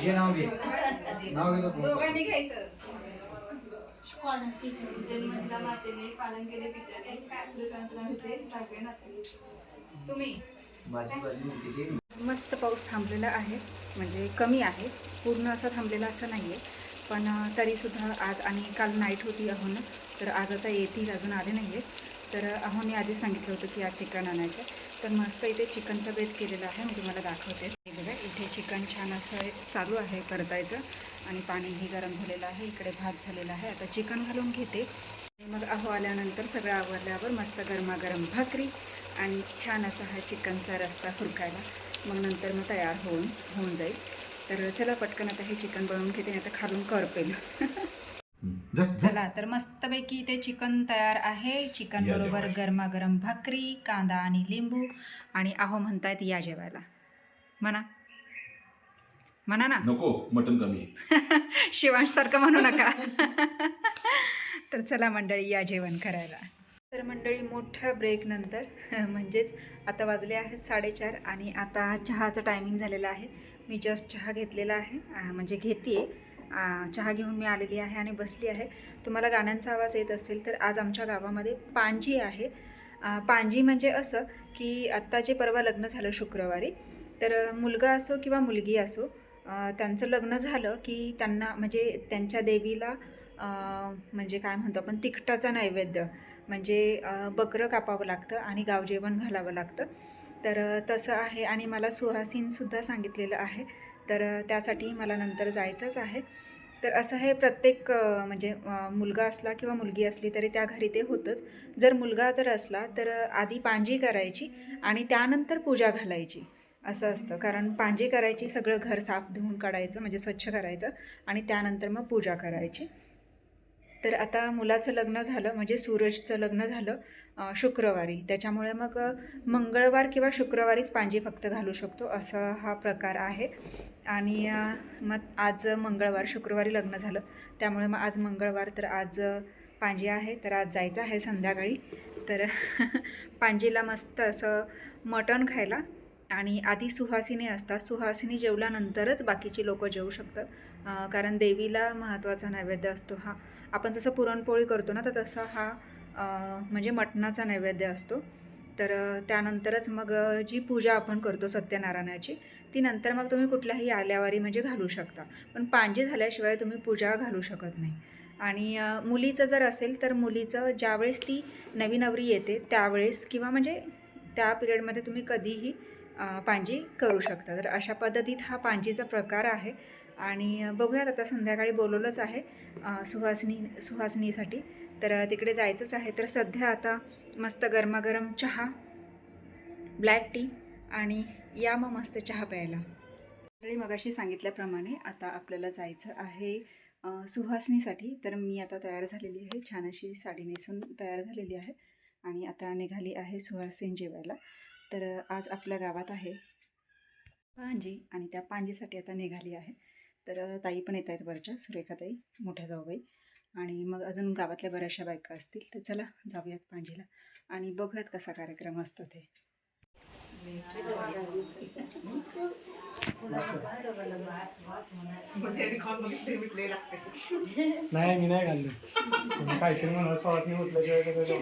घे नाव घे. नाव घे तो दोघांनी घ्यायचं. जन्मचा मातेने पालन केले पित्याने सूर्यकांतला होते भाग्य नाते तुम्ही? मस्त पाऊस थांबलेला आहे. म्हणजे कमी आहे. पूर्ण असा थांबलेला असं नाही आहे पण अं, तरीसुद्धा आज आणि काल नाईट होती अहोन. तर आज आता येतील अजून आले नाही आहेत तर अहोने आधी सांगितलं होतं की आज चिकन आणायचं तर मस्त इथे चिकनचा बेत केलेला आहे. मी तुम्हाला दाखवते. हे चिकन छान असं चालू आहे परतायचं आणि पाणीही गरम झालेलं आहे इकडे भात झालेला आहे. आता चिकन घालून घेते. आणि मग अहो आल्यानंतर सगळं आवरल्यावर मस्त गरमागरम भाकरी आणि छान असा हा चिकनचा रस्सा फुरकायला मग नंतर मग तयार होऊन होऊन जाईल. तर चला पटकन आता हे चिकन बनवून घेते आता खालून करपेल चला तर मस्तपैकी इथे चिकन तयार आहे. चिकन बरोबर. गरमागरम भाकरी कांदा आणि लिंबू आणि अहो म्हणतायत या जेवायला. म्हणा. म्हणा ना. नको मटन कमी आहे. शिवांशसारखं म्हणू नका. तर चला मंडळी या जेवण करायला. तर मंडळी मोठ्या ब्रेकनंतर म्हणजेच आता वाजले आहेत साडेचार आणि आता चहाचं टायमिंग झालेलं आहे. मी जस्ट चहा घेतलेला आहे म्हणजे घेते. चहा घेऊन मी आलेली आहे आणि बसली आहे. तुम्हाला गाण्यांचा आवाज येत असेल तर आज आमच्या गावामध्ये पांजी आहे. पांजी म्हणजे असं की आत्ता जे परवा लग्न झालं शुक्रवारी. तर मुलगा असो किंवा मुलगी असो त्यांचं लग्न झालं की त्यांना म्हणजे त्यांच्या देवीला म्हणजे काय म्हणतो आपण तिखटाचा नैवेद्य म्हणजे बकरं कापावं लागतं आणि गावजेवण घालावं लागतं. तर तसं आहे आणि मला सुहासीनसुद्धा सांगितलेलं आहे. तर त्यासाठी मला नंतर जायचंच आहे. तर असं हे प्रत्येक म्हणजे मुलगा असला किंवा मुलगी असली तरी त्या घरी ते होतंच. जर मुलगा जर असला तर आधी पांजी करायची आणि त्यानंतर पूजा घालायची. असं असतं. कारण पांजी करायची सगळं घर साफ धुवून काढायचं म्हणजे स्वच्छ करायचं आणि त्यानंतर मग पूजा करायची. तर आता मुलाचं लग्न झालं म्हणजे सूरजचं लग्न झालं शुक्रवारी. त्याच्यामुळे मग मंगळवार किंवा शुक्रवारीच पांजी फक्त घालू शकतो असा हा प्रकार आहे. आणि मग आज मंगळवार शुक्रवारी लग्न झालं. त्यामुळे मग आज मंगळवार तर आज पांजी आहे. तर आज जायचं आहे संध्याकाळी. तर पांजीला मस्त असं मटण खायला. आणि आधी सुहासिनी असतात. सुहासिनी जेवल्यानंतरच बाकीची लोकं जेवू शकतात. कारण देवीला महत्त्वाचा नैवेद्य असतो हा. आपण जसं पुरणपोळी करतो ना तर तसा हा म्हणजे मटणाचा नैवेद्य असतो. तर त्यानंतरच मग जी पूजा आपण करतो सत्यनारायणाची ती नंतर मग तुम्ही कुठल्याही आल्यावारी म्हणजे घालू शकता. पण पांजे झाल्याशिवाय तुम्ही पूजा घालू शकत नाही. आणि मुलीचं जर असेल तर मुलीचं ज्यावेळेस ती नवी नवरी येते त्यावेळेस किंवा म्हणजे त्या पिरियडमध्ये तुम्ही कधीही पांजी करू शकता. तर अशा पद्धतीत हा पांजीचा प्रकार आहे. आणि बघूयात आता संध्याकाळी बोलवलंच आहे सुहासनी सुहासनीसाठी. तर तिकडे जायचंच आहे. तर सध्या आता मस्त गरमागरम चहा ब्लॅक टी आणि या मग मस्त चहा प्यायला. मंडळी मगाशी सांगितल्याप्रमाणे आता आपल्याला जायचं आहे सुहासनीसाठी. तर मी आता तयार झालेली आहे. छान अशी साडी नेसून तयार झालेली आहे. आणि आता निघाली आहे सुहासिन जेवायला. तर आज आपल्या गावात आहे पांजी आणि त्या पांजीसाठी आता निघाली आहे. तर ताई पण येत आहेत वरच्या सुरेखाताई मोठ्या जाऊबाई. आणि मग अजून गावातल्या बऱ्याचशा बायका असतील. तर चला जाऊयात पांजीला आणि बघूयात कसा कार्यक्रम असतो ते. नाही मी नाही घाललं तुम्ही काहीतरी म्हणा सवासनी म्हटलं किंवा कसं जाऊ.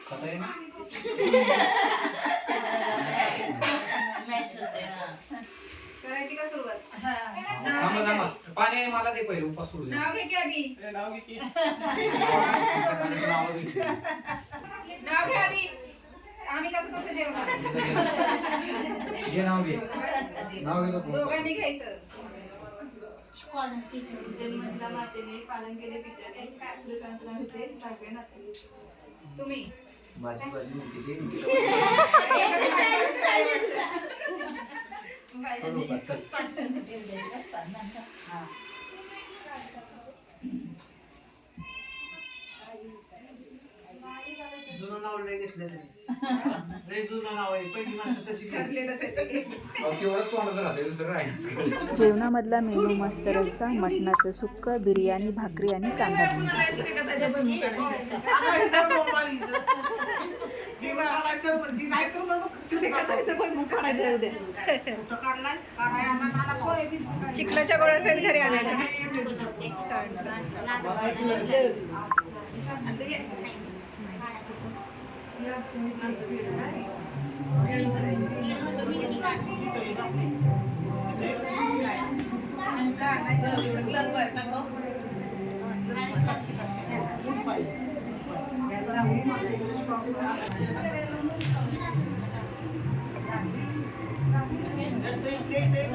खाता आहे ना करायची का सुरुवात थांबा थांबा पाणी मला दे पहिले उपास सोडू दे. नाव घे की आधी. नाव दे. नाव घे आधी. आम्ही कसं कसं जेवणार? घे नाव घे. नाव घे दोघांनी घ्यायचं. मातेने पालन केले पित्याने होते नाते तुम्ही. माझी बाजू? चल. जुनं नाव लय घेतलं त्यांनी. तेवढंच तोंडात राहते दुसरं राहील जेवणामधला मेनू मस्त रस्सा मटणाचं सुक्क बिर्याणी भाकरी आणि कांदा भजी. चिखलाच्या गोळ्या सहित घरी आणायचं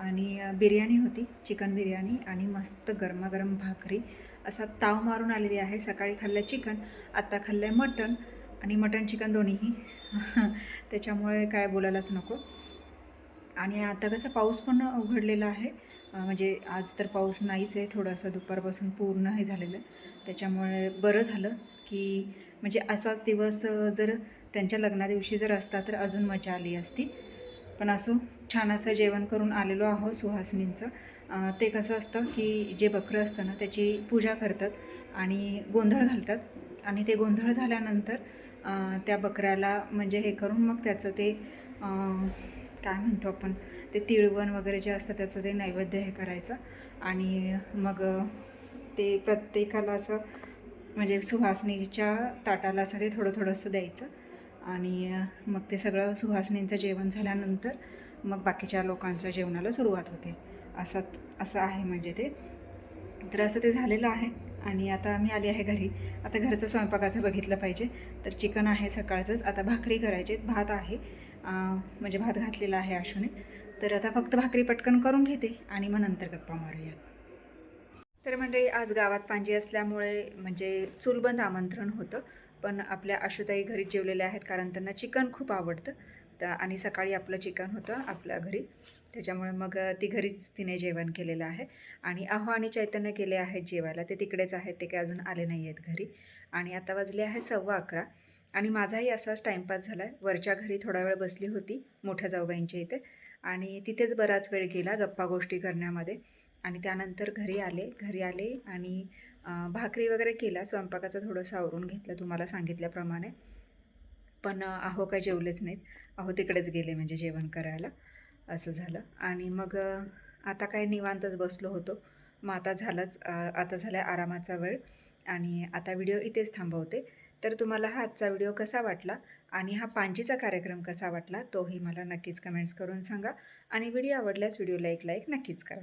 आणि बिर्याणी होती चिकन बिर्याणी आणि मस्त गरमागरम भाकरी. असा ताव मारून आलेली आहे. सकाळी खाल्लं चिकन आत्ता खाल्लं आहे मटण आणि मटण चिकन दोन्हीही. त्याच्यामुळे काय बोलायलाच नको. आणि आता कसं पाऊस पण उघडलेला आहे. म्हणजे आज तर पाऊस नाहीच आहे. थोडंसं दुपारपासून पूर्ण हे झालेलं. त्याच्यामुळे बरं झालं की म्हणजे असाच दिवस जर त्यांच्या लग्नादिवशी जर असता तर अजून मजा आली असती. पण असो छान असं जेवण करून आलेलो आहो सुहासिनींचं. ते कसं असतं की जे बकरं असतं ना त्याची पूजा करतात आणि गोंधळ घालतात. आणि ते गोंधळ झाल्यानंतर त्या बकऱ्याला म्हणजे हे करून मग त्याचं ते काय म्हणतो आपण ते तिळवण वगैरे जे असतं त्याचं ते नैवेद्य हे करायचं. आणि मग ते प्रत्येकाला असं म्हणजे सुहासनीच्या ताटाला असं ते थोडं थोडंसं द्यायचं. आणि मग ते सगळं सुहासनींचं जेवण झाल्यानंतर मग बाकीच्या लोकांच्या जेवणाला सुरुवात होते. असं असं आहे म्हणजे ते. तर असं ते झालेलं आहे. आणि आता मी आली आहे घरी. आता घरचं स्वयंपाकाचं बघितलं पाहिजे. तर चिकन आहे सकाळचंच. आता भाकरी करायची. भात आहे. म्हणजे भात घातलेला आहे आशूने तर आता फक्त भाकरी पटकन करून घेते आणि मग नंतर गप्पा मारूया. तर म्हणजे आज गावात पांजी असल्यामुळे म्हणजे चूलबंद आमंत्रण होतं. पण आपल्या आशुताई घरी जेवलेल्या आहेत कारण त्यांना चिकन खूप आवडतं. तर आणि सकाळी आपलं चिकन होतं आपल्या घरी. त्याच्यामुळे मग ती घरीच तिने जेवण केलेलं आहे. आणि अहो आणि चैतन्य गेले आहेत जेवायला. ते तिकडेच आहेत ते काही अजून आले नाही आहेत घरी. आणि आता वाजले आहे सव्वा अकरा. आणि माझाही असाच टाईमपास झाला आहे. वरच्या घरी थोडा वेळ बसली होती मोठ्या जाऊबाईंच्या इथे. आणि तिथेच बराच वेळ गेला गप्पा गोष्टी करण्यामध्ये. आणि त्यानंतर घरी आले घरी आले आणि भाकरी वगैरे केला. स्वयंपाकाचं थोडंसं आवरून घेतलं तुम्हाला सांगितल्याप्रमाणे. पण अहो काय जेवलेच नाहीत. अहो तिकडेच गेले म्हणजे जेवण करायला. असं झालं. आणि मग आता काय निवांतच बसलो होतो. मग आता झालंच आता झाला आरामाचा वेळ. आणि आता व्हिडिओ इथेच थांबवते. तर तुम्हाला हा आजचा व्हिडिओ कसा वाटला? आणि हा पांजीचा कार्यक्रम कसा वाटला? तोही मला नक्कीच कमेंट्स करून सांगा. आणि व्हिडिओ आवडल्यास व्हिडिओला एक लाईक नक्कीच करा.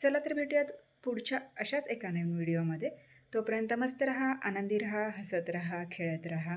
चला तर भेटूयात पुढच्या अशाच एका नवीन व्हिडिओमध्ये. तोपर्यंत मस्त रहा आनंदी रहा हसत रहा खेळत रहा.